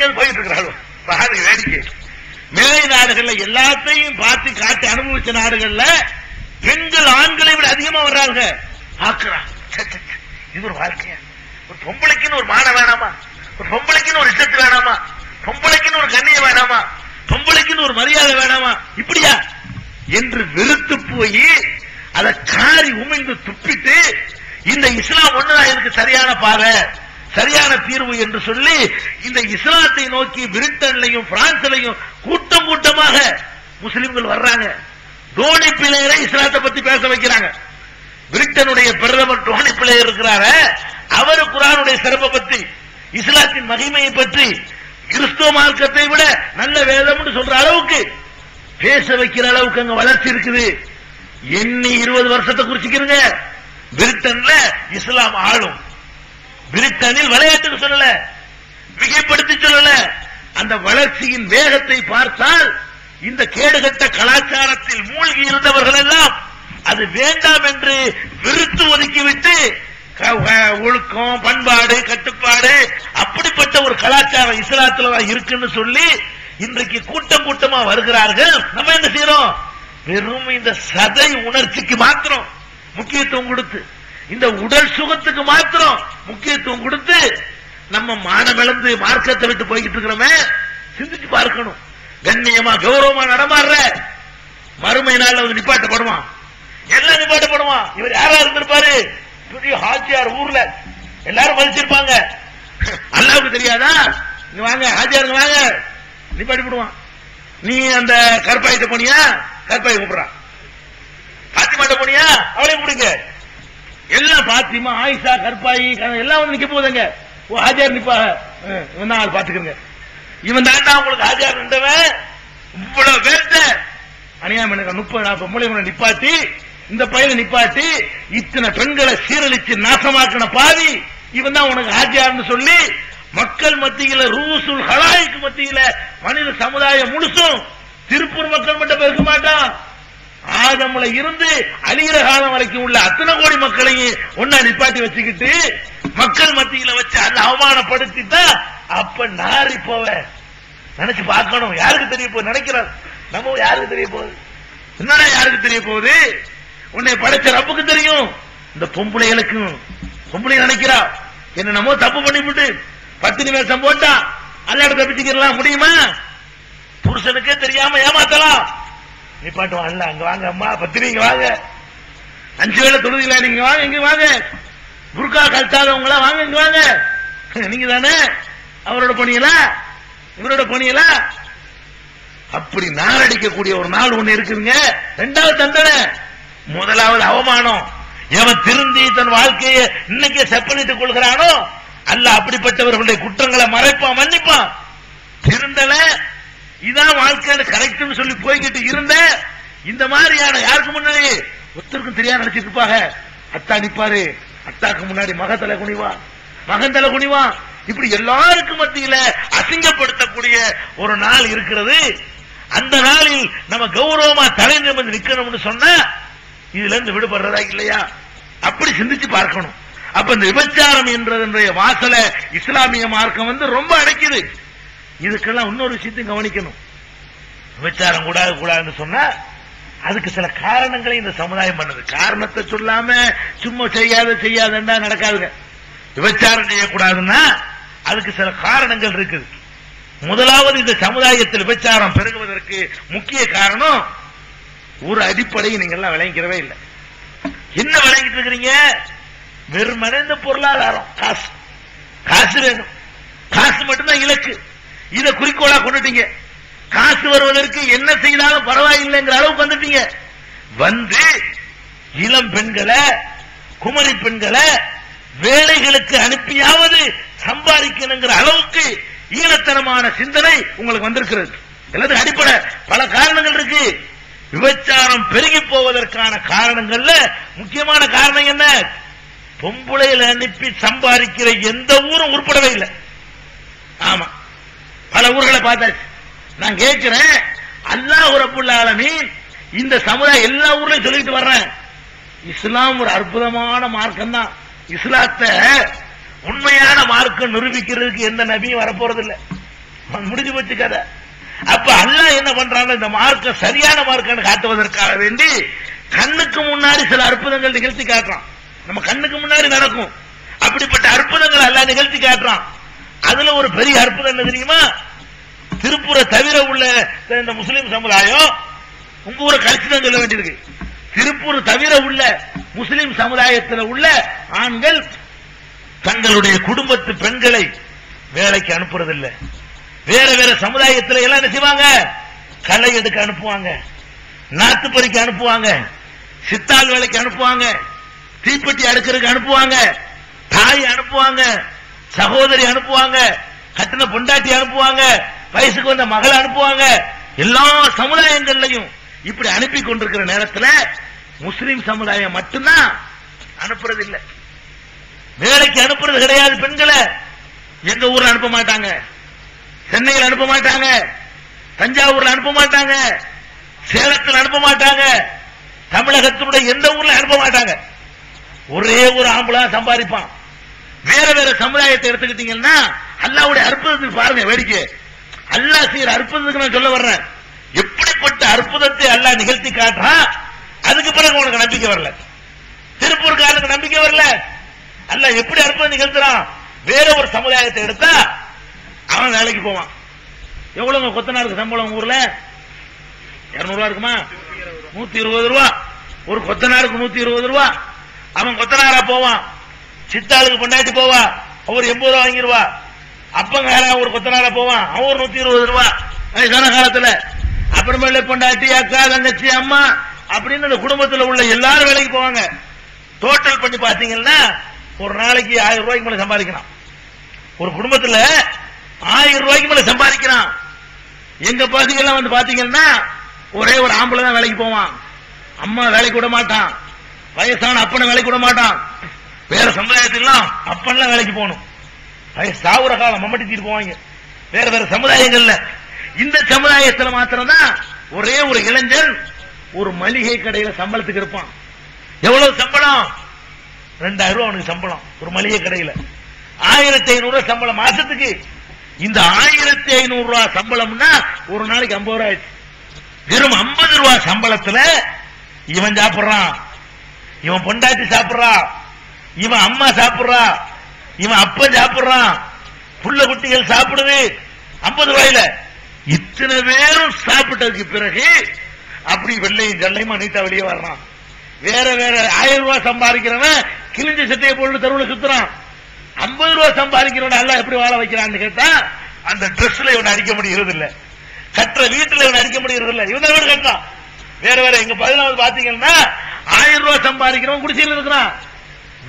எங்க போயிட்டு இருக்கிறாள் பாருங்க வேடிக்கை. மேலை நாடுகள்ல எல்லாத்தையும் பார்த்து காட்டி அனுபவிச்ச நாடுகள்ல பெண்கள் ஆண்களை விட அதிகமா வர்றாங்க. ஆக்குறான் இது ஒரு வாழ்க்கையா? ஒரு பொம்பளைக்குன்னு ஒரு மான வேணாமா? ஒரு பொம்பளைக்குன்னு ஒரு இஷ்டத்து வேணாமா? பொம்பளைக்குன்னு ஒரு கண்ணிய வேணாமா? பொம்பளைக்குன்னு ஒரு மரியாதை வேணாமா? இப்படியா? என்று வெறுத்து போய் அதை காரி உமிழ்ந்து துப்பிட்டு இந்த இஸ்லாம் ஒண்ணுதான் எனக்கு சரியான பாதை. சரியான தீர்வு என்று சொல்லி இந்த இஸ்லாத்தை நோக்கி பிரிட்டன்லையும் பிரான்ஸ்லையும் கூட்டம் கூட்டமாக முஸ்லிம்கள் வர்றாங்க. டோனி பிள்ளையரை இஸ்லாத்தை பத்தி பேச வைக்கிறாங்க. பிரிட்டனுடைய பிரதமர் டோனி பிளேயர் இருக்கிறார அவரு குரானுடைய சிறப்பை பத்தி இஸ்லாத்தின் மகிமையை பற்றி கிறிஸ்துவ மார்க்கத்தை விட நல்ல வேதம்னு சொல்ற அளவுக்கு பேச வைக்கிற அளவுக்கு அங்க வளர்ச்சி இருக்குது. எண்ணி இருபது வருஷத்தை குறிச்சுக்கிறீங்க பிரிட்டன்ல இஸ்லாம் ஆளும். பிரிட்டனில் விளையாட்டுக்கு சொல்லல மிகைப்படுத்தி சொல்லல. அந்த வளர்ச்சியின் வேகத்தை பார்த்தால் இந்த கேடுகட்ட கலாச்சாரத்தில் மூழ்கி இருந்தவர்கள் எல்லாம் அது வேண்டாம் என்று வெறுத்து ஒதுக்கிவிட்டு க- ஒழுக்கம் பண்பாடு கட்டுப்பாடு அப்படிப்பட்ட ஒரு கலாச்சாரம் இஸ்லாத்துல தான் இருக்குன்னு சொல்லி இன்றைக்கு கூட்டம் கூட்டமா வருகிறார்கள். நம்ம என்ன செய்யறோம்? வெறும் இந்த சதை உணர்ச்சிக்கு மாத்திரம் முக்கியத்துவம் கொடுத்து இந்த உடல் சுகத்துக்கு மாத்திரம் முக்கியத்துவம் கொடுத்து நம்ம மானமிழந்து மார்க்கத்தை விட்டு போய்கிட்டு இருக்கிறோமே சிந்திச்சு பார்க்கணும். கண்ணியமா கௌரவமா நடமாடுற மறுமை நாள் வந்து நிப்பாட்டப்படுவான் எல்லாம் நிப்பாட்டப்படுவான் இவர் யாரா இருந்திருப்பாரு? பெரிய ஹாஜியார் ஊர்ல. எல்லாரும் மதிச்சிருப்பாங்க. அல்லாவுக்கு தெரியாதா? இங்க வாங்க ஹாஜியாருங்க வாங்க. நிப்பாட்டி விடுவான் நீ அந்த கற்பாயிட்ட போனியா? கற்பாயை கூப்பிடுறான். பாத்திமாட்ட போனியா? அவளையும் கூப்பிடுங்க. எல்லாம் பாத்திமா ஆயிஷா கற்பாயி எல்லாம் வந்து நிக்க போகுதுங்க. ஓ ஹாஜியார் நிப்பா இவன் தான் ஆள் பாத்துக்கிறங்க இவன் தாண்டா உங்களுக்கு ஹாஜியார் நின்றவன் இவ்வளவு பேர்த்த அநியாயம் எனக்கு முப்பது நாற்பது மூலியமனை நிப்பாட்டி இந்த பையனை நிப்பாட்டி இத்தனை பெண்களை சீரழிச்சு நாசமாக்கின பாவி இவன் தான் உனக்கு ஹாஜியார்னு சொல்லி மக்கள் மத்தியில ரூசுல் ஹலாய்க்கு மத்தியில மனித சமுதாயம் முழுசும் திருப்பூர் மக்கள் மட்டும் இருக்க மாட்டான். ஆதம்ல இருந்து அழிகிற காலம் வரைக்கும் உள்ள அத்தனை கோடி மக்களையும் ஒன்னா நிப்பாட்டி வச்சுக்கிட்டு மக்கள் மத்தியில வச்சு அந்த தான் அப்ப நாரி போவ நினைச்சு பார்க்கணும். யாருக்கு தெரிய போகுது? நினைக்கிறார். நம்ம யாருக்கு தெரிய போகுது? என்னடா யாருக்கு தெரிய போகுது? உன்னை படைச்ச ரப்புக்கு தெரியும். இந்த பொம்பளைகளுக்கும் பொம்பளை நினைக்கிறா. என்னென்னமோ தப்பு பண்ணிவிட்டு பத்து நிமிஷம் போட்டா அல்லாட தப்பிச்சுக்கலாம் முடியுமா? புருஷனுக்கே தெரியாம ஏமாத்தலாம். நிப்பாட்டுவான் வாங்கல அங்க வாங்க அம்மா பத்தினி இங்க வாங்க. அஞ்சு வேலை தொழுதிங்களா நீங்க வாங்க இங்க வாங்க. புர்கா கழட்டாதவங்களா வாங்க இங்க வாங்க. நீங்க தானே? அவரோட பணியலா? இவரோட பணியலா? அப்படி நாரடிக்கக்கூடிய ஒரு நாள் ஒண்ணு இருக்குங்க ரெண்டாவது தண்டனை. முதலாவது அவமானம். எவன் திருந்தி தன் வாழ்க்கையை இன்னைக்கு செப்பனிட்டுக் கொள்கிறானோ அல்ல அப்படிப்பட்டவர்களுடைய குற்றங்களை மறைப்பான் மன்னிப்பான். திருந்தல இதான் வாழ்க்கையில கரெக்ட்னு சொல்லி போய்கிட்டு இருந்த இந்த மாதிரியான யாருக்கு முன்னாடி? ஒருத்தருக்கும் தெரியாம நினைச்சிட்டு இருப்பாங்க அத்தா நிப்பாரு. அத்தாக்கு முன்னாடி மக தலை குனிவா. மகன் தலை குனிவா. இப்படி எல்லாருக்கும் மத்தியில அசிங்கப்படுத்தக்கூடிய ஒரு நாள் இருக்கிறது. அந்த நாளில் நம்ம கௌரவமா தலை நிமிர்ந்து நிக்கணும்னு சொன்னா இதுல இருந்து விடுபடுறதா இல்லையா? அப்படி சிந்திச்சு பார்க்கணும். அப்ப இந்த விபச்சாரம் என்ற வாசல இஸ்லாமிய மார்க்கம் வந்து ரொம்ப அடைக்குது. இதுக்கெல்லாம் இன்னொரு விஷயத்தையும் கவனிக்கணும். விபச்சாரம் கூடாது கூடாதுன்னு சொன்னா அதுக்கு சில காரணங்களை இந்த சமுதாயம் பண்ணுது. காரணத்தை சொல்லாம சும்மா செய்யாத செய்யாதண்டா நடக்காதுங்க. விபச்சாரம் செய்யக்கூடாதுன்னா அதுக்கு சில காரணங்கள் இருக்குது. முதலாவது இந்த சமுதாயத்தில் விபச்சாரம் பெருகுவதற்கு முக்கிய காரணம் ஒரு அடிப்படையை நீங்க எல்லாம் விளங்கிக்கிறவே இல்லை. என்ன விளங்கிட்டு இருக்கிறீங்க? வெறுமனே இந்த பொருளாதாரம். காசு. காசு வேணும். காசு மட்டும்தான் இலக்கு. இத குறிக்கோளா கொண்டுட்டீங்க. காசு வருவதற்கு என்ன செய்தாலும் பரவாயில்லைங்கிற அளவுக்கு வந்துட்டீங்க. வந்து இளம் பெண்களை குமரி பெண்களை வேலைகளுக்கு அனுப்பியாவது சம்பாதிக்கணுங்கிற அளவுக்கு ஈழத்தனமான சிந்தனை உங்களுக்கு வந்திருக்கிறது. எல்லாத்துக்கும் அடிப்படை பல காரணங்கள் இருக்கு. விபச்சாரம் பெருகி போவதற்கான காரணங்கள்ல முக்கியமான காரணம் என்ன? பொம்பளையில அனுப்பி சம்பாதிக்கிற எந்த ஊரும் உருப்படவே இல்லை. ஆமா. பல ஊர்களை பார்த்தாச்சு நான் கேட்கிறேன் அல்லாஹ் ரப்புல் ஆலமீன் இந்த சமுதாயம் எல்லா ஊர்லயும் சொல்லிட்டு வர்றேன். இஸ்லாம் ஒரு அற்புதமான மார்க்கம் தான் இஸ்லாத்தை உண்மையான மார்க்கம் நிரூபிக்கிறதுக்கு எந்த நபியும் வரப்போறது இல்ல முடிஞ்சு போச்சு கதை. அப்ப அல்லாஹ் என்ன பண்றாங்க இந்த மார்க்கம் சரியான மார்க்கம் காட்டுவதற்காக வேண்டி கண்ணுக்கு முன்னாடி சில அற்புதங்கள் நிகழ்த்தி காட்டுறான். நம்ம கண்ணுக்கு முன்னாடி நடக்கும். அப்படிப்பட்ட அற்புதங்கள் அல்லாஹ் நிகழ்த்தி காட்டுறான். அதுல ஒரு பெரிய அற்புதம் என்ன தெரியுமா? திருப்பூரை தவிர உள்ள இந்த முஸ்லீம் சமுதாயம் உங்க ஊரை கழிச்சு தான் சொல்ல வேண்டியிருக்கு. திருப்பூர் தவிர உள்ள முஸ்லிம் சமுதாயத்தில் உள்ள ஆண்கள் தங்களுடைய குடும்பத்து பெண்களை வேலைக்கு அனுப்புறதில்லை. வேற வேற சமுதாயத்தில் எல்லாம் என்ன செய்வாங்க? களை எடுக்க அனுப்புவாங்க. நாத்து பறிக்க அனுப்புவாங்க. சித்தாள் வேலைக்கு அனுப்புவாங்க. தீப்பெட்டி அடுக்கிறதுக்கு அனுப்புவாங்க. தாய் அனுப்புவாங்க. சகோதரி அனுப்புவாங்க கட்டின பொண்டாட்டி அனுப்புவாங்க வயசுக்கு வந்த மகளை அனுப்புவாங்க எல்லா சமுதாயங்கள்லையும் இப்படி அனுப்பி கொண்டிருக்கிற நேரத்தில் முஸ்லிம் சமுதாயம் மட்டும்தான் அனுப்புறது இல்லை வேலைக்கு அனுப்புறது கிடையாது பெண்களை. எங்க ஊர்ல அனுப்ப மாட்டாங்க. சென்னையில் அனுப்ப மாட்டாங்க. தஞ்சாவூர்ல அனுப்ப மாட்டாங்க. சேலத்தில் அனுப்ப மாட்டாங்க. தமிழகத்தினுடைய எந்த ஊர்ல அனுப்ப மாட்டாங்க. ஒரே ஒரு ஆம்பளா சம்பாதிப்பான். வேற வேற சமுதாயத்தை எடுத்துக்கிட்டீங்கன்னா அல்லாவுடைய அற்புதத்துக்கு பாருங்க வேடிக்கை. அல்லாஹ் செய்யற அற்புதத்துக்கு நான் சொல்ல வர்றேன். எப்படிப்பட்ட அற்புதத்தை அல்லாஹ் நிகழ்த்தி காட்டுறான் அதுக்கு பிறகு உனக்கு நம்பிக்கை வரல. திருப்பூர்காரனுக்கு நம்பிக்கை வரல. அல்ல எப்படி அற்புதம் நிகழ்த்துறான்? வேற ஒரு சமுதாயத்தை எடுத்தா அவன் வேலைக்கு போவான். எவ்வளவு கொத்தனாருக்கு சம்பளம் ஊர்ல? இருநூறு ரூபா இருக்குமா? நூத்தி இருபது ரூபா. ஒரு கொத்தனாருக்கு நூத்தி இருபது ரூபா. அவன் கொத்தனாரா போவான். சித்தாளுக்கு பொண்டாட்டி போவா அவர் எண்பது ரூபா வாங்கிடுவா அப்பங்கார ஒரு கொத்தனால போவான் அவன் ஒரு நூத்தி இருபது ரூபா. வயசான காலத்துல அப்புறமேல பொண்டாட்டி அக்கா தங்கச்சி அம்மா அப்படின்னு அந்த குடும்பத்துல உள்ள எல்லாரும் வேலைக்கு போவாங்க. டோட்டல் பண்ணி பாத்தீங்கன்னா ஒரு நாளைக்கு ஆயிரம் ரூபாய்க்கு மேல சம்பாதிக்கலாம். ஒரு குடும்பத்துல ஆயிரம் ரூபாய்க்கு மேல சம்பாதிக்கிறான் எங்க பகுதிகள்லாம் வந்து பாத்தீங்கன்னா ஒரே ஒரு ஆம்பளை தான் வேலைக்கு போவான். அம்மா வேலைக்கு விட மாட்டான். வயசான அப்பனை வேலைக்கு விட மாட்டான். வேற சமுதாயத்திலாம் அப்பெல்லாம் வேலைக்கு போகணும். சாவுற காலம் மம்மட்டி போவாங்க. வேற வேற சமுதாயங்கள்ல. இந்த சமுதாயத்துல மாத்திரம்தான் ஒரே ஒரு இளைஞன் ஒரு மளிகை கடையில சம்பளத்துக்கு இருப்பான். எவ்வளவு சம்பளம்? ரெண்டாயிரம் ரூபாய் அவனுக்கு சம்பளம் ஒரு மளிகை கடையில. ஆயிரத்தி ஐநூறு ரூபாய் சம்பளம் மாசத்துக்கு. இந்த ஆயிரத்தி ஐநூறு ரூபாய் சம்பளம்னா ஒரு நாளைக்கு ஐம்பது ரூபாய் ஆயிடுச்சு. வெறும் ஐம்பது ரூபாய் சம்பளத்துல இவன் சாப்பிடுறான். இவன் பொண்டாட்டி சாப்பிடுறான் இவன் அம்மா சாப்பிடுறா. இவன் அப்ப சாப்பிடுறான். புள்ள குட்டிகள் சாப்பிடுது. ஐம்பது ரூபாயில இத்தனை பேரும் சாப்பிட்டதுக்கு பிறகு அப்படி வெள்ளையும் ஜல்லையும் நீட்டா வெளியே வர்றான். வேற வேற ஆயிரம் ரூபாய் சம்பாதிக்கிறவன் கிழிஞ்ச சட்டையை போட்டு தெருவில் சுத்துறான். ஐம்பது ரூபாய் சம்பாதிக்கிறவன் எல்லாம் எப்படி வாழ வைக்கிறான்னு கேட்டா அந்த ட்ரெஸ்ல இவன் அடிக்க முடிகிறது இல்ல கட்டுற வீட்டுல இவன் அடிக்க முடிகிறது இல்ல இவன் வீடு கட்டான் வேற வேற எங்க பதினாவது பாத்தீங்கன்னா ஆயிரம் ரூபாய் சம்பாதிக்கிறவன் குடிசையில் இருக்கிறான்.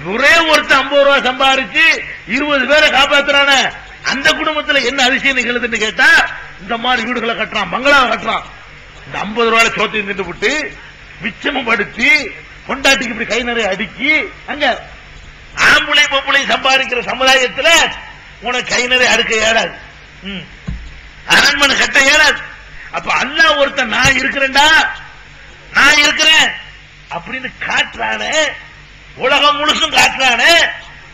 ஒரே ஒருத்தன் ஐம்பது ரூபாய் சம்பாதிச்சு இருபது பேரை காப்பாத்துறான. அந்த குடும்பத்துல என்ன அதிசயம் நிகழ்துன்னு கேட்டா இந்த மாதிரி வீடுகளை கட்டுறான் பங்களாவை கட்டுறான். இந்த ஐம்பது ரூபாய் சோத்தையும் தின்னு விட்டு மிச்சமும் படுத்தி கொண்டாட்டிக்கு இப்படி கை நிறைய அடுக்கி அங்க ஆம்பளை பொம்பளை சம்பாதிக்கிற சமுதாயத்துல உனக்கு கை நிறைய அடுக்க ஏறாது. ம். அரண்மனை கட்ட ஏறாது. அப்ப அண்ணா ஒருத்தன் நான் இருக்கிறேன்டா நான் இருக்கிறேன் அப்படின்னு காட்டுறானே. உலகம் முழுசும் காட்டுறானே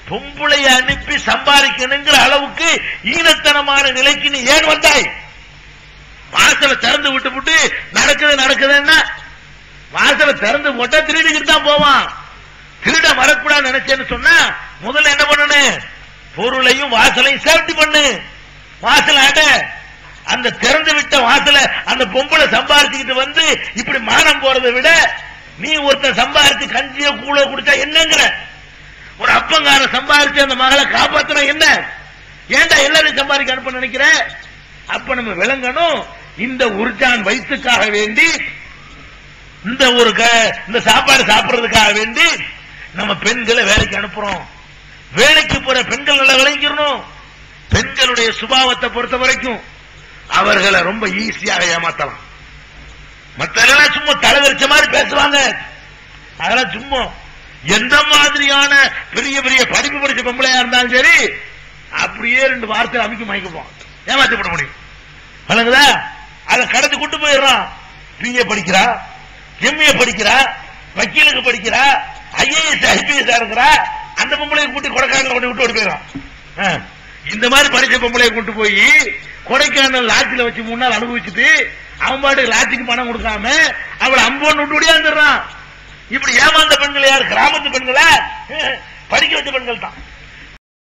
பொம்பளைய அனுப்பி சம்பாதிக்கணுங்கிற அளவுக்கு ஈனத்தனமான நிலைக்கு நீ ஏன் வந்தாய்? வாசலை திறந்து விட்டு விட்டு நடக்குது நடக்குதுன்னா வாசலை திறந்து போட்டா திருடிக்கிட்டு தான் போவான். திருட வரக்கூடாது நினைச்சேன்னு சொன்னா முதல்ல என்ன பண்ணணும் பொருளையும் வாசலையும் சேஃப்டி பண்ணு. வாசல் அட. அந்த திறந்து விட்ட வாசல அந்த பொம்பளை சம்பாதிச்சுக்கிட்டு வந்து இப்படி மானம் போறதை விட நீ ஒருத்தன் சம்பாதிச்சு கஞ்சியோ கூழோ குடிச்சா என்னங்கிற? ஒரு அப்பங்கார சம்பாதிச்சு அந்த மகளை காப்பாத்தணும் என்ன? ஏன்டா எல்லாரும் சம்பாதிக்க அனுப்ப நினைக்கிற? அப்ப நம்ம விளங்கணும் இந்த உர்ஜான் வயிற்றுக்காக வேண்டி இந்த ஒரு க- இந்த சாப்பாடு சாப்பிடுறதுக்காக வேண்டி நம்ம பெண்களை வேலைக்கு அனுப்புறோம். வேலைக்கு போற பெண்கள் நல்லா விளங்கிடணும். பெண்களுடைய சுபாவத்தை பொறுத்த வரைக்கும் அவர்களை ரொம்ப ஈஸியாக ஏமாத்தலாம். மத்தெல்லாம் தலைவரிச்ச மாதிரி பேசுவாங்க. அதெல்லாம் சும்மா எந்த மாதிரியான பெரிய பெரிய படிப்பு படிச்ச பொம்பளையா இருந்தாலும் சரி அப்படியே ரெண்டு வார்த்தை அமைக்க மயக்குவோம் ஏமாத்தி முடியும். வழங்குதா அதை கடந்து கூட்டு போயிடுறான். பிஏ படிக்கிறா எம்ஏ படிக்கிறா வக்கீலுக்கு படிக்கிறா ஐஏஎஸ் ஐபிஎஸ் இருக்கிறா அந்த பொம்பளையை கூட்டி கொடைக்கானல் கொண்டு விட்டு போயிடுறான். இந்த மாதிரி படிச்ச பொம்பளையை கொண்டு போய் கொடைக்கானல் லாட்சில வச்சு மூணு நாள் அனுபவிச்சுட்டு அவன் பாட்டு லாட்சிக்கு பணம் கொடுக்காம அவளை அம்போன்னு விட்டு ஓடியாந்துடுறான் இப்படி ஏமாந்த பெண்கள் யார்? கிராமத்து பெண்களா? படிக்க வச்ச பெண்கள் தான்